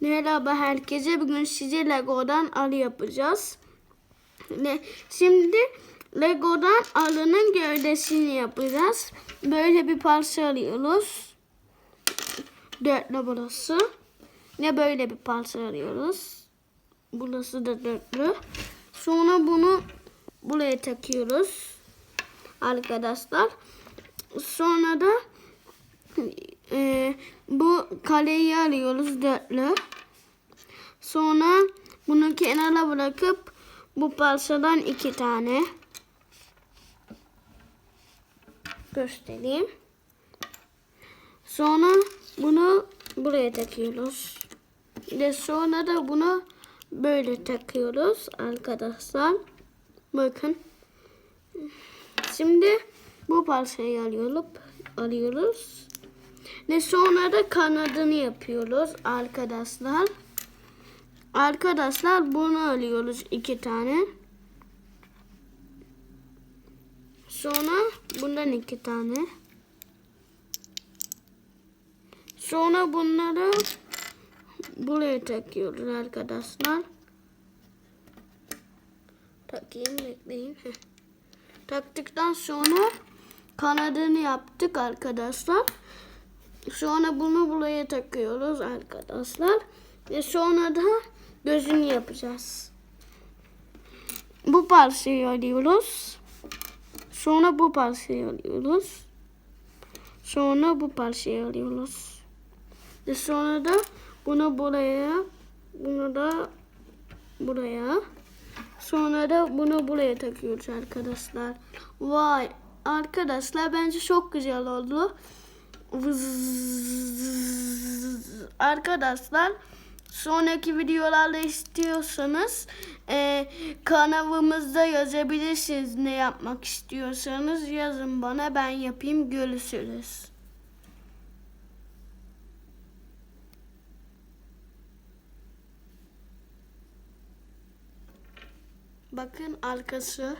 Merhaba herkese. Bugün size Lego'dan arı yapacağız. Ne? Şimdi Lego'dan arının gövdesini yapacağız. Böyle bir parça alıyoruz. Dörtlü burası. Ne böyle bir parça alıyoruz. Burası da dörtlü. Sonra bunu buraya takıyoruz. Arkadaşlar. Sonra da e, bu kaleyi alıyoruz dörtlü. Sonra bunu kenara bırakıp bu parçadan iki tane göstereyim. Sonra bunu buraya takıyoruz. Ve sonra da bunu böyle takıyoruz arkadaşlar. Bakın. Şimdi bu parçayı alıyoruz. alıyoruz. Ve sonra da kanadını yapıyoruz arkadaşlar. Arkadaşlar bunu alıyoruz iki tane. Sonra bundan iki tane. Sonra bunları buraya takıyoruz arkadaşlar. Takayım bekleyin. Taktıktan sonra kanadını yaptık arkadaşlar. Sonra bunu buraya takıyoruz arkadaşlar. Ve sonra da gözünü yapacağız. Bu parçayı alıyoruz. Sonra bu parçayı alıyoruz. Sonra bu parçayı alıyoruz. Ve sonra da bunu buraya, bunu da buraya. Sonra da bunu buraya takıyoruz arkadaşlar. Vay arkadaşlar bence çok güzel oldu. Arkadaşlar sonraki videolarda istiyorsanız e, kanalımızda yazabilirsiniz ne yapmak istiyorsanız yazın bana ben yapayım görüşürüz. Bakın arkası.